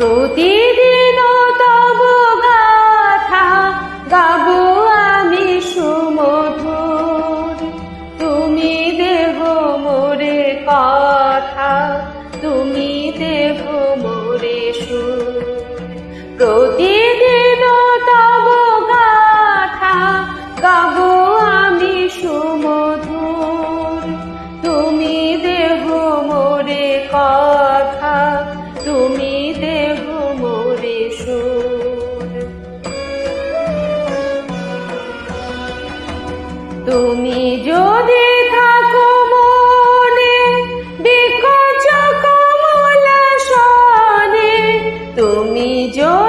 প্রতিদিন তব গাথা গাবো আমি সুমধুর। তুমি দেহ মোরে কথা, তুমি দেহ মোরে সুর। প্রতিদিন তব গাথা গাবো আমি সুমধুর। তুমি দেহ মোরে কথা। তুমি যদি থাকো মনে দেখো চোখ তুমি যদি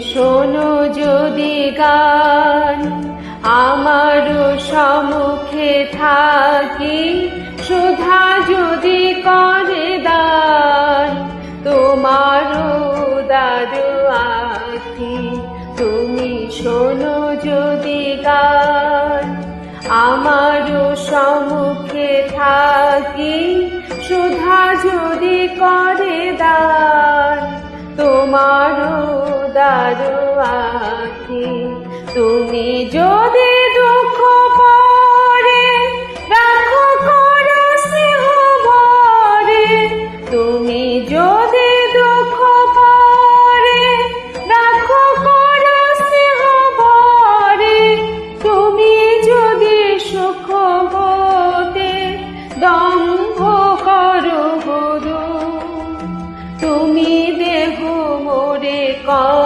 শোনো যদি গান, আমারও সমুখে থাকি। সুধা যদি করে দান, তোমারও দারু আখি। তুমি শোনো যদি গান, আমারও সমুখে থাকি। সুধা যদি করে দান তোমারও কারও তুমি যদি দুঃখ পরে রাখো করো ভরে, তুমি যদি দুঃখ পরে রাখো করো ভরে, তুমি যদি সুখ হতে দম্ভ করো তুমি দেহ মরে কর